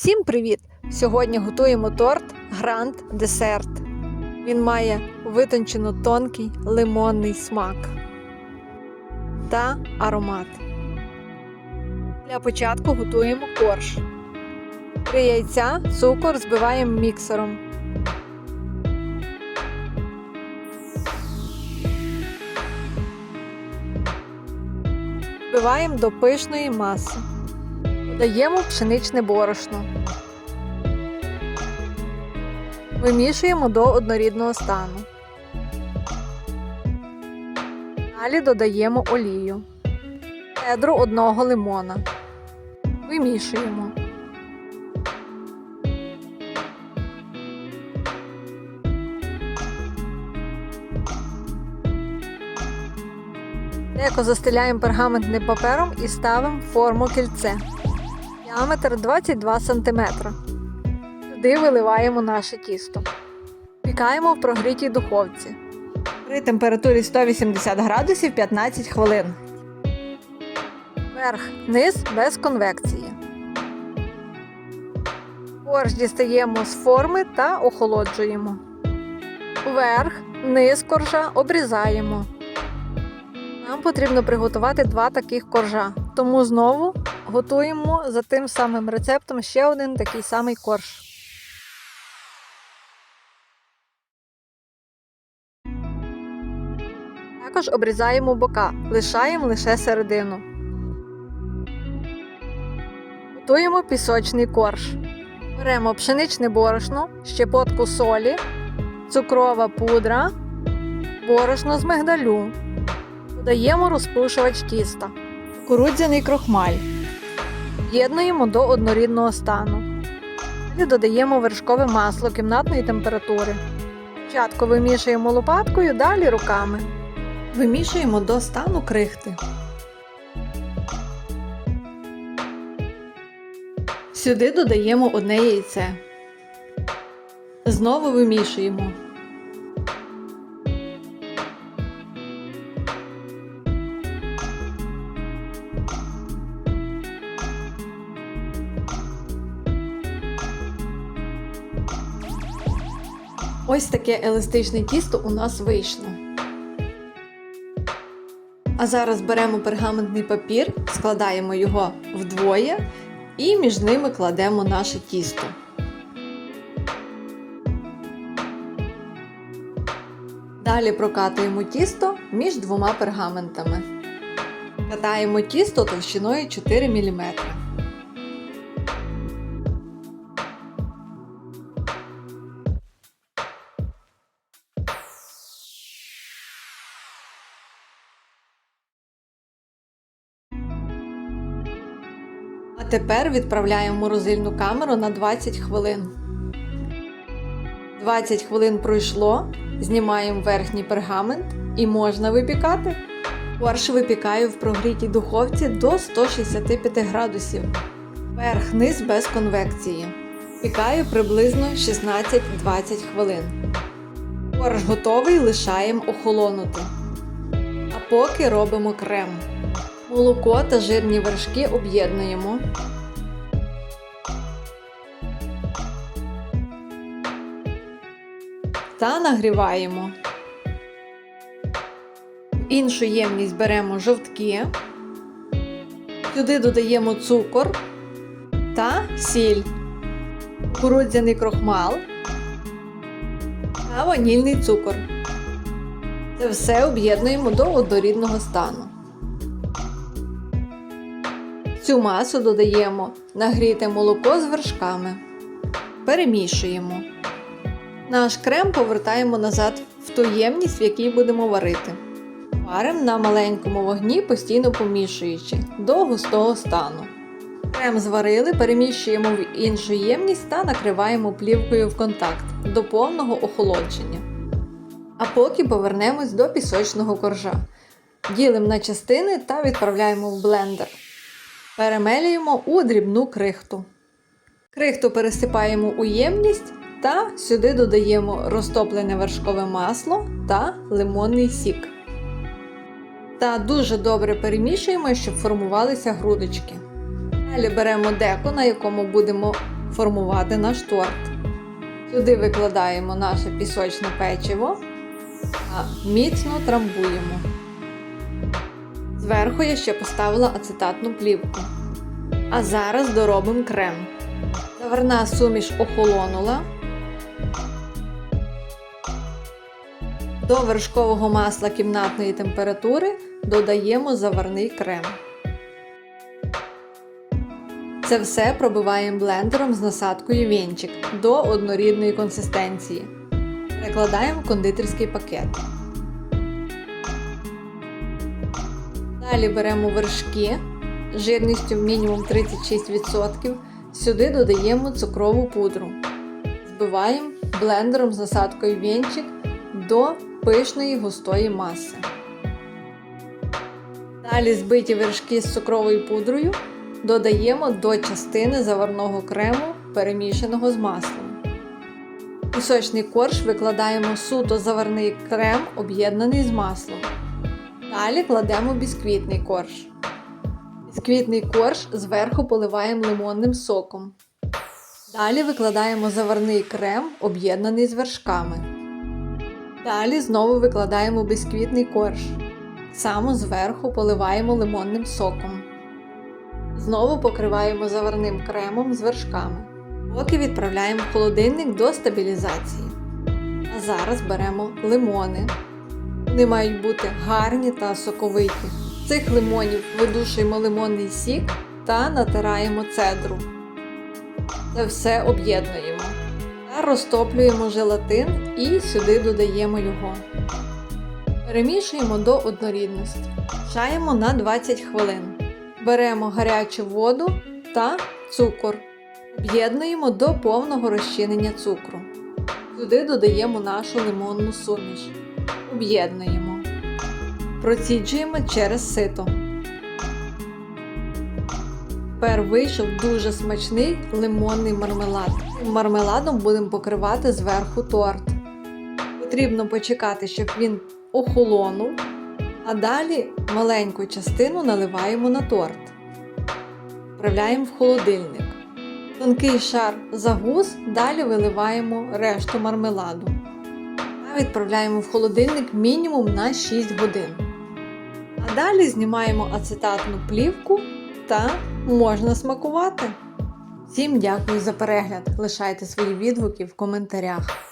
Всім привіт! Сьогодні готуємо торт Гранд Десерт. Він має витончено тонкий лимонний смак та аромат. Для початку готуємо корж. Три яйця, цукор збиваємо міксером. Збиваємо до пишної маси. Додаємо пшеничне борошно. Вимішуємо до однорідного стану. Далі додаємо олію, цедру одного лимона. Вимішуємо. Деко застеляємо пергаментним папером і ставимо форму кільце. Діаметр 22 см. Сюди виливаємо наше тісто. Пікаємо в прогрітій духовці. При температурі 180 градусів 15 хвилин. Верх, низ без конвекції. Корж дістаємо з форми та охолоджуємо. Верх, низ коржа обрізаємо. Нам потрібно приготувати два таких коржа. Тому знову готуємо за тим самим рецептом ще один такий самий корж. Також обрізаємо бока, лишаємо лише середину. Готуємо пісочний корж. Беремо пшеничне борошно, щепотку солі, цукрова пудра, борошно з мигдалю. Додаємо розпушувач тіста, кукурудзяний крохмаль. З'єднуємо до однорідного стану. Далі додаємо вершкове масло кімнатної температури. Спочатку вимішуємо лопаткою, далі руками. Вимішуємо до стану крихти. Сюди додаємо одне яйце. Знову вимішуємо. Ось таке еластичне тісто у нас вийшло. А зараз беремо пергаментний папір, складаємо його вдвоє і між ними кладемо наше тісто. Далі прокатуємо тісто між двома пергаментами. Катаємо тісто товщиною 4 мм. Тепер відправляємо морозильну камеру на 20 хвилин. 20 хвилин пройшло, знімаємо верхній пергамент і можна випікати. Корж випікаю в прогрітій духовці до 165 градусів. Верх низ без конвекції. Пікаю приблизно 16-20 хвилин. Корж готовий, лишаємо охолонути. А поки робимо крем. Молоко та жирні вершки об'єднуємо. Та нагріваємо. В іншу ємність беремо жовтки. Сюди додаємо цукор та сіль, кукурудзяний крохмал та ванільний цукор. Це все об'єднуємо до однорідного стану. Цю масу додаємо нагріте молоко з вершками. Перемішуємо. Наш крем повертаємо назад в ту ємність, в якій будемо варити. Варимо на маленькому вогні, постійно помішуючи до густого стану. Крем зварили, переміщуємо в іншу ємність та накриваємо плівкою в контакт до повного охолодження. А поки повернемось до пісочного коржа. Ділимо на частини та відправляємо в блендер. Перемелюємо у дрібну крихту. Крихту пересипаємо у ємність та сюди додаємо розтоплене вершкове масло та лимонний сік. Та дуже добре перемішуємо, щоб формувалися грудочки. Далі беремо деко, на якому будемо формувати наш торт. Сюди викладаємо наше пісочне печиво та міцно трамбуємо. Зверху я ще поставила ацетатну плівку. А зараз доробимо крем. Заварна суміш охолонула. До вершкового масла кімнатної температури додаємо заварний крем. Це все пробиваємо блендером з насадкою вінчик до однорідної консистенції. Перекладаємо в кондитерський пакет. Далі беремо вершки жирністю мінімум 36%. Сюди додаємо цукрову пудру. Збиваємо блендером з насадкою вінчик до пишної густої маси. Далі збиті вершки з цукровою пудрою додаємо до частини заварного крему, перемішаного з маслом. Пісочний корж викладаємо суто заварний крем, об'єднаний з маслом. Далі кладемо бісквітний корж. Бісквітний корж зверху поливаємо лимонним соком. Далі викладаємо заварний крем, об'єднаний з вершками. Далі знову викладаємо бісквітний корж. Само зверху поливаємо лимонним соком. Знову покриваємо заварним кремом з вершками. Поки відправляємо в холодильник до стабілізації. А зараз беремо лимони. Вони мають бути гарні та соковиті. Цих лимонів видушуємо лимонний сік та натираємо цедру. Це все об'єднуємо. Та розтоплюємо желатин і сюди додаємо його. Перемішуємо до однорідності. Чаємо на 20 хвилин. Беремо гарячу воду та цукор. Об'єднуємо до повного розчинення цукру. Сюди додаємо нашу лимонну суміш. Об'єднуємо. Проціджуємо через сито. Тепер вийшов дуже смачний лимонний мармелад. Мармеладом будемо покривати зверху торт. Потрібно почекати, щоб він охолонув, а далі маленьку частину наливаємо на торт. Вправляємо в холодильник. Тонкий шар загус, далі виливаємо решту мармеладу. Відправляємо в холодильник мінімум на 6 годин. А далі знімаємо ацетатну плівку та можна смакувати. Всім дякую за перегляд. Лишайте свої відгуки в коментарях.